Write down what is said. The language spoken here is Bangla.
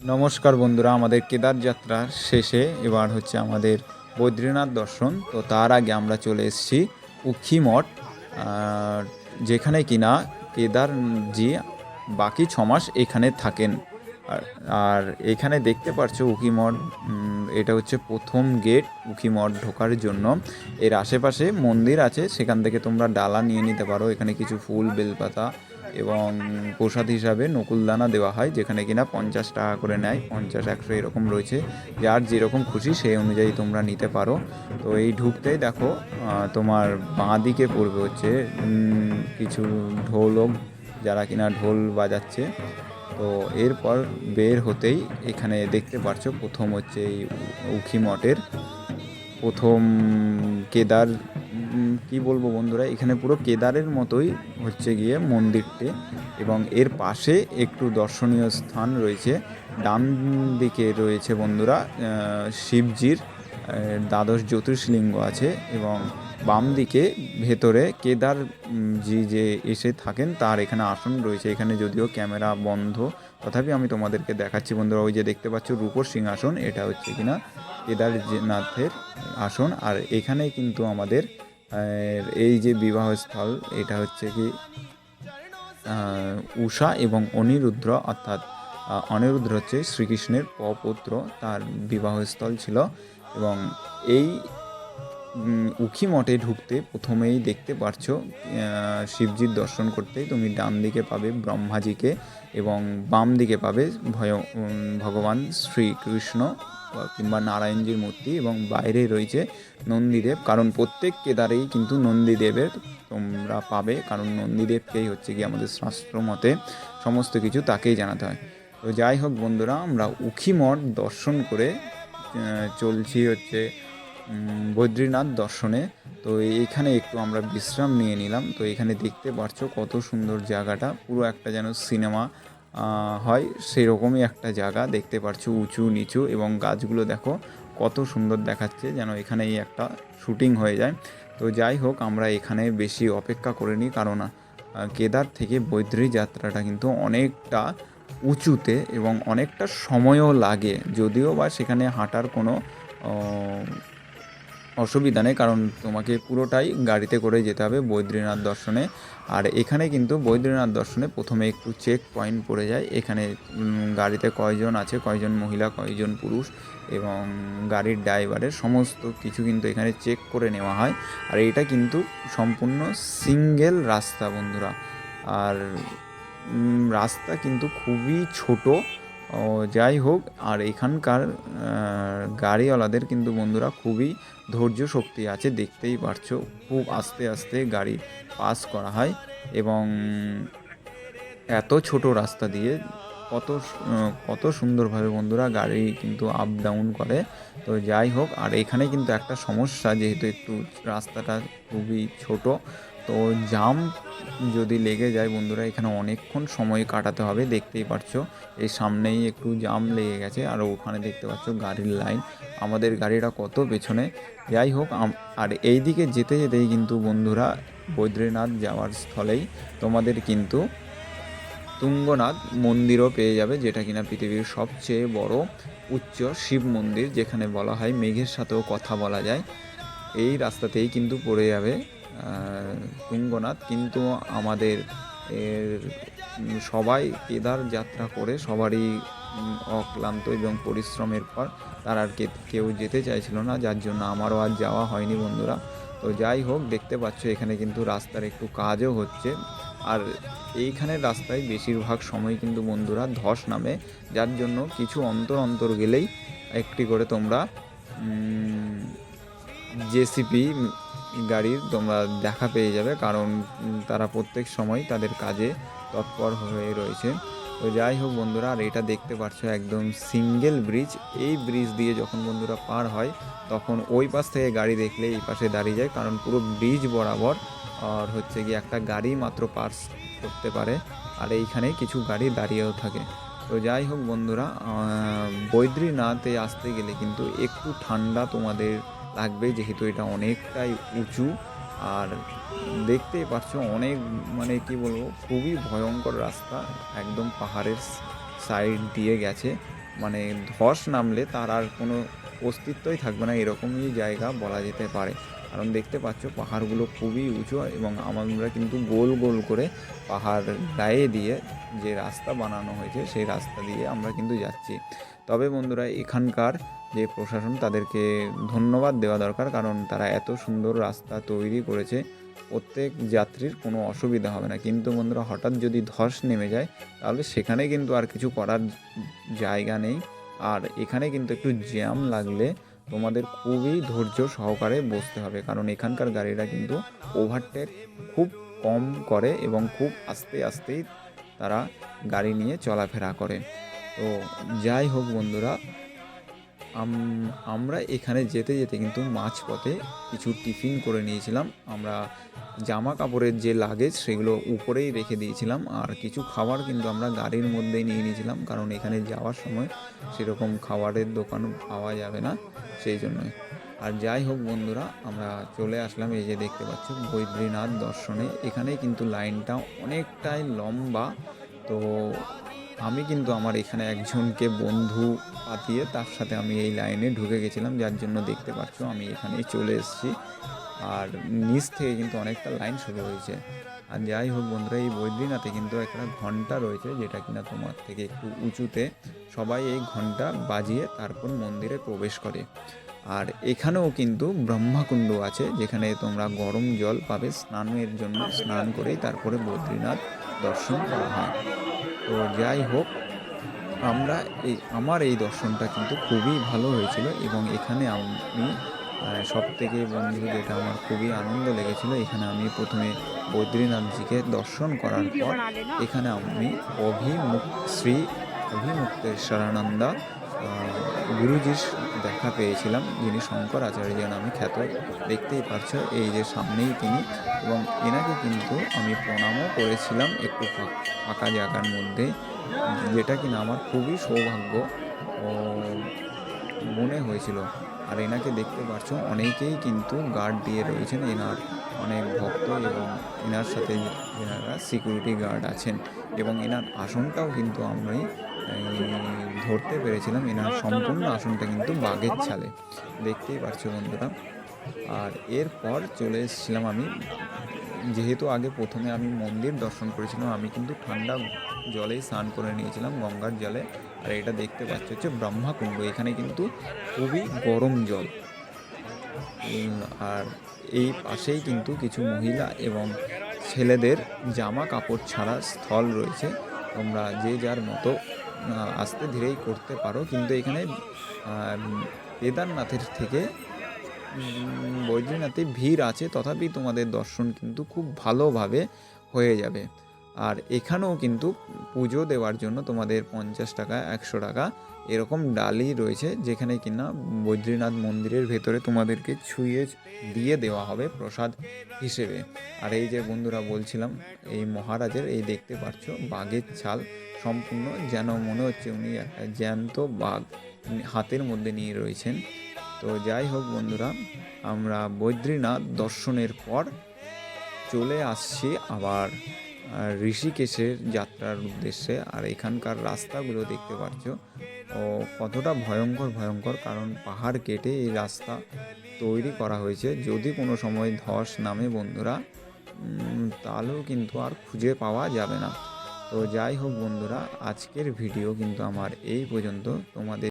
নমস্কার বন্ধুরা আমাদের কেদার যাত্রার শেষে এবার হচ্ছে আমাদের বদ্রীনাথ দর্শন। তো তার আগে আমরা চলে এসেছি উখি মঠ। আর যেখানে কিনা কেদারজি বাকি ছ মাস এখানে থাকেন। আর এখানে দেখতে পারছ উখি মঠ উম, এটা হচ্ছে প্রথম গেট উখি মঠ ঢোকার জন্য। এর আশেপাশে মন্দির আছে সেখান থেকে তোমরা ডালা নিয়ে নিতে পারো। এখানে কিছু ফুল বেলপাতা এবং প্রসাদ হিসাবে নকুলদানা দেওয়া হয়, যেখানে কিনা পঞ্চাশ টাকা করে নেয়, পঞ্চাশ, একশো এরকম রয়েছে। যার যেরকম খুশি সেই অনুযায়ী তোমরা নিতে পারো। তো এই ঢুকতেই দেখো তোমার বাঁ দিকে পড়বে হচ্ছে কিছু ঢোলক যারা কিনা ঢোল বাজাচ্ছে। তো এরপর বের হতেই এখানে দেখতে পারছ, প্রথম হচ্ছে এই উখি মঠের। প্রথম কেদার কি বলব বন্ধুরা, এখানে পুরো কেদারের মতোই হচ্ছে গিয়ে মন্দিরটি এবং এর পাশে একটু দর্শনীয় স্থান রয়েছে। ডান দিকে রয়েছে বন্ধুরা শিবজির দ্বাদশ জ্যোতির্শলিঙ্গ আছে এবং বাম দিকে ভেতরে কেদার জি যে এসে থাকেন তার এখানে আসন রয়েছে। এখানে যদিও ক্যামেরা বন্ধ, তথাপি আমি তোমাদেরকে দেখাচ্ছি বন্ধুরা, ওই যে দেখতে পাচ্ছ রূপর সিংহাসন, এটা হচ্ছে কিনা কেদারনাথের আসন। আর এখানে কিন্তু আমাদের আহ, এই যে বিবাহস্থল এটা হচ্ছে কি উষা এবং অনিরুদ্র অর্থাৎ অনিরুদ্র হচ্ছে শ্রীকৃষ্ণের পপুত্র তার বিবাহস্থল ছিল এবং এই উখি মঠে ঢুকতে প্রথমেই দেখতে পারছ শিবজির দর্শন করতেই তুমি ডান দিকে পাবে ব্রহ্মাজিকে এবং বাম দিকে পাবে ভয় ভগবান শ্রীকৃষ্ণ কিংবা নারায়ণজির মূর্তি এবং বাইরে রয়েছে নন্দীদেব। কারণ প্রত্যেক কেদারেই কিন্তু নন্দীদেবের তোমরা পাবে, কারণ নন্দীদেবকেই হচ্ছে কি আমাদের শাস্ত্র মতে সমস্ত কিছু তাকেই জানাতে হয়। তো যাই হোক বন্ধুরা, আমরা উখি মঠ দর্শন করে চলছি হচ্ছে বদ্রীনাথ দর্শনে। তো এইখানে একটু আমরা বিশ্রাম নিয়ে নিলাম। তো এখানে দেখতে পারছ কত সুন্দর জায়গাটা। পুরো একটা যেন সিনেমা হয় সেরকমই একটা জায়গা। দেখতে পারছ উঁচু, নিচু এবং গাছগুলো দেখো কত সুন্দর দেখাচ্ছে যেন এখানেই একটা শুটিং হয়ে যায়। তো যাই হোক, আমরা এখানে বেশি অপেক্ষা করিনি কারণ কেদার থেকে বৈদ্রী যাত্রাটা কিন্তু অনেকটা উঁচুতে এবং অনেকটা সময়ও লাগে। যদিও বা সেখানে হাঁটার কোনো অসুবিধা নেই, কারণ তোমাকে পুরোটাই গাড়িতে করে যেতে হবে বৈদ্রীনাথ দর্শনে। আর এখানে কিন্তু বৈদ্রীনাথ দর্শনে প্রথমে একটু চেক পয়েন্ট পড়ে যায়। এখানে গাড়িতে কয়জন আছে, কয়জন মহিলা, কয়জন পুরুষ এবং গাড়ির ড্রাইভারের সমস্ত কিছু কিন্তু এখানে চেক করে নেওয়া হয়। আর এটা কিন্তু সম্পূর্ণ সিঙ্গেল রাস্তা বন্ধুরা। আর রাস্তা কিন্তু খুবই ছোট। ও যাই হোক, আর এখানকার গাড়িওয়ালাদের কিন্তু বন্ধুরা খুবই ধৈর্য শক্তি আছে, দেখতেই পারছ, খুব আস্তে আস্তে গাড়ি পাস করা হয় এবং এত ছোট রাস্তা দিয়ে কত কত সুন্দরভাবে বন্ধুরা গাড়ি কিন্তু আপ ডাউন করে। তো যাই হোক, আর এখানে কিন্তু একটা সমস্যা, যেহেতু একটু রাস্তাটা খুবই ছোট তো জাম যদি লেগে যায় বন্ধুরা, এখানে অনেকক্ষণ সময় কাটাতে হবে, দেখতেই পারছ। এই সামনেই একটু জাম লেগে গেছে, আর ওখানে দেখতে পাচ্ছ গাড়ির লাইন। আমাদের গাড়িটা কত পেছনে। যাই হোক আর এই দিকে যেতে যেতেই কিন্তু বন্ধুরা, বৈদ্রীনাথ যাওয়ার স্থলেই তোমাদের কিন্তু তুঙ্গনাথ মন্দিরও পেয়ে যাবে, যেটা কিনা পৃথিবীর সবচেয়ে বড় উচ্চ শিব মন্দির, যেখানে বলা হয় মেঘের সাথেও কথা বলা যায়। এই রাস্তাতেই কিন্তু পড়ে যাবে তুঙ্গনাথ, কিন্তু আমাদের সবাই কেদার যাত্রা করে সবারই অক্লান্ত এবং পরিশ্রমের পর তারা আর কেউ যেতে চাইছিল না, যার জন্য আমারও আর যাওয়া হয়নি বন্ধুরা। তো যাই হোক, দেখতে পাচ্ছ এখানে কিন্তু রাস্তার একটু কাজও হচ্ছে। আর এইখানের রাস্তায় বেশিরভাগ সময় কিন্তু বন্ধুরা ধস নামে, যার জন্য কিছু অন্তর অন্তর গেলেই একটি করে তোমরা জেসিপি গাড়ির তোমরা দেখা পেয়ে যাবে, কারণ তারা প্রত্যেক সময় তাদের কাজে তৎপর হয়ে রয়েছে। তো যাই হোক বন্ধুরা, আর এটা দেখতে পাচ্ছ একদম সিঙ্গেল ব্রিজ। এই ব্রিজ দিয়ে যখন বন্ধুরা পার হয়, তখন ওই পাশ থেকে গাড়ি দেখলে এই পাশে দাঁড়িয়ে যায়, কারণ পুরো ব্রিজ বরাবর, আর হচ্ছে কি একটা গাড়ি মাত্র পাস করতে পারে, আর এইখানে কিছু গাড়ি দাঁড়িয়েও থাকে। তো যাই হোক বন্ধুরা বৈদ্রীনাথে আসতে গেলে কিন্তু একটু ঠান্ডা তোমাদের লাগবে, যেহেতু এটা অনেকটাই উঁচু। আর দেখতেই পাচ্ছ, অনেক মানে কি বলব, খুবই ভয়ঙ্কর রাস্তা। একদম পাহাড়ের সাইড দিয়ে গেছে। মানে ধস নামলে তার আর কোনো অস্তিত্বই থাকবে না, এরকমই জায়গা বলা যেতে পারে। কারণ দেখতে পাচ্ছ, পাহাড়গুলো খুবই উঁচু এবং আমরা কিন্তু গোল গোল করে পাহাড় গায়ে দিয়ে যে রাস্তা বানানো হয়েছে, সেই রাস্তা দিয়ে আমরা কিন্তু যাচ্ছি। তবে বন্ধুরা, এখানকার যে প্রশাসন তাদেরকে ধন্যবাদ দেওয়া দরকার, কারণ তারা এত সুন্দর রাস্তা তৈরি করেছে, প্রত্যেক যাত্রীর কোনো অসুবিধা হবে না। কিন্তু বন্ধুরা, হঠাৎ যদি ধস নেমে যায়, তাহলে সেখানে কিন্তু আর কিছু করার জায়গা নেই। আর এখানে কিন্তু একটু জ্যাম লাগলে তোমাদের খুবই ধৈর্য সহকারে বসতে হবে, কারণ এখানকার গাড়িরা কিন্তু ওভারটেক খুব কম করে এবং খুব আস্তে আস্তেই তারা গাড়ি নিয়ে চলাফেরা করে। তো যাই হোক বন্ধুরা আমরা এখানে যেতে যেতে কিন্তু মাঝপথে কিছু টিফিন করে নিয়েছিলাম। আমরা জামা কাপড়ের যে লাগেজ সেগুলো উপরেই রেখে দিয়েছিলাম আর কিছু খাবার কিন্তু আমরা গাড়ির মধ্যেই নিয়ে নিয়েছিলাম কারণ এখানে যাওয়ার সময় সেরকম খাবারের দোকান পাওয়া যাবে না সেই জন্যই। আর যাই হোক বন্ধুরা, আমরা চলে আসলাম এই যে দেখতে পাচ্ছ বৈদ্রীনাথ দর্শনে। এখানে কিন্তু লাইনটা অনেকটাই লম্বা। তো আমি কিন্তু আমার এখানে একজনকে বন্ধু পাতিয়ে তার সাথে আমি এই লাইনে ঢুকে গেছিলাম, যার জন্য দেখতে পাচ্ছ আমি এখানেই চলে এসেছি। আর নিচ থেকে কিন্তু অনেকটা লাইন শুরু হয়েছে। আর যাই হোক বন্ধুরা, এই বৈদ্রীনাথে কিন্তু একটা ঘণ্টা রয়েছে, যেটা কিনা তোমার থেকে একটু উঁচুতে সবাই এই ঘণ্টা বাজিয়ে তারপর মন্দিরে প্রবেশ করে। আর এখানেও কিন্তু ব্রহ্মাকুণ্ড আছে, যেখানে তোমরা গরম জল পাবে স্নানের জন্য স্নান করেই তারপরে বদ্রীনাথ দর্শন করা হয়। তো যাই হোক আমরা এই আমার এই দর্শনটা কিন্তু খুবই ভালো হয়েছিল এবং এখানে আমি সব থেকে বন্ধু যেটা আমার খুবই আনন্দ লেগেছিল এখানে আমি প্রথমে বদ্রীনাথজিকে দর্শন করার পর এখানে আমি অভিমুখ শ্রী অভিমুক্তেশ্বরানন্দা গুরুজির দেখা পেয়েছিলাম। যিনি শঙ্কর আচার্য নামে খ্যাত। দেখতেই পাচ্ছ এই যে সামনেই তিনি এবং এনাকে কিন্তু আমি প্রণামও করেছিলাম একটু ফাঁকা জায়গার মধ্যে, যেটা কিনা আমার খুবই সৌভাগ্য ও মনে হয়েছিল। আর এনাকে দেখতে পাচ্ছ অনেকেই কিন্তু গার্ড দিয়ে রয়েছেন। এনার অনেক ভক্ত এবং এনার সাথে এনারা সিকিউরিটি গার্ড আছেন এবং এনার আসনটাও কিন্তু আমি ধরতে পেরেছিলাম। এনার সম্পূর্ণ আসনটা কিন্তু বাঘের ছালে। দেখতেই পাচ্ছ বন্ধুরা। আর এরপর চলে এসেছিলাম আমি, যেহেতু আগে প্রথমে আমি মন্দির দর্শন করেছিলাম, আমি কিন্তু ঠান্ডা জলেই স্নান করে নিয়েছিলাম, গঙ্গার জলে। আর এটা দেখতে পাচ্ছ হচ্ছে ব্রহ্মাকুণ্ড। এখানে কিন্তু খুবই গরম জল। আর এই পাশেই কিন্তু কিছু মহিলা এবং ছেলেদের জামা কাপড় ছাড়া স্থল রয়েছে। তোমরা যে যার মতো আস্তে ধীরেই করতে পারো। কিন্তু এখানে কেদারনাথের থেকে উম, বৈদ্রীনাথে ভিড় আছে। তথাপি তোমাদের দর্শন কিন্তু খুব ভালোভাবে হয়ে যাবে। আর এখানেও কিন্তু পুজো দেওয়ার জন্য তোমাদের পঞ্চাশ টাকা, একশো টাকা এরকম ডালি রয়েছে যেখানে কিনা বৈদ্রীনাথ মন্দিরের ভেতরে তোমাদেরকে ছুঁয়ে দিয়ে দেওয়া হবে প্রসাদ হিসেবে। আর এই যে বন্ধুরা বলছিলাম, এই মহারাজের এই দেখতে পাচ্ছ বাঘের ছাল সম্পূর্ণ যেন মনে হচ্ছে উনি একটা জ্যান্ত বাঘ হাতের মধ্যে নিয়ে রয়েছেন। তো যাই হোক বন্ধুরা, আমরা বৈদ্রীনাথ দর্শনের পর চলে আসছি আবার। ঋষিকেশের যাত্রার উদ্দেশ্যে আর এখানকার রাস্তাগুলো দেখতে পাচ্ছ। ও কতটা ভয়ঙ্কর ভয়ঙ্কর, কারণ পাহাড় কেটে এই রাস্তা তৈরি করা হয়েছে। যদি কোনো সময় ধস নামে বন্ধুরা তাহলেও কিন্তু আর খুঁজে পাওয়া যাবে না। তো যাই হোক বন্ধুরা, আজকের ভিডিও কিন্তু আমার এই পর্যন্ত। তোমাদের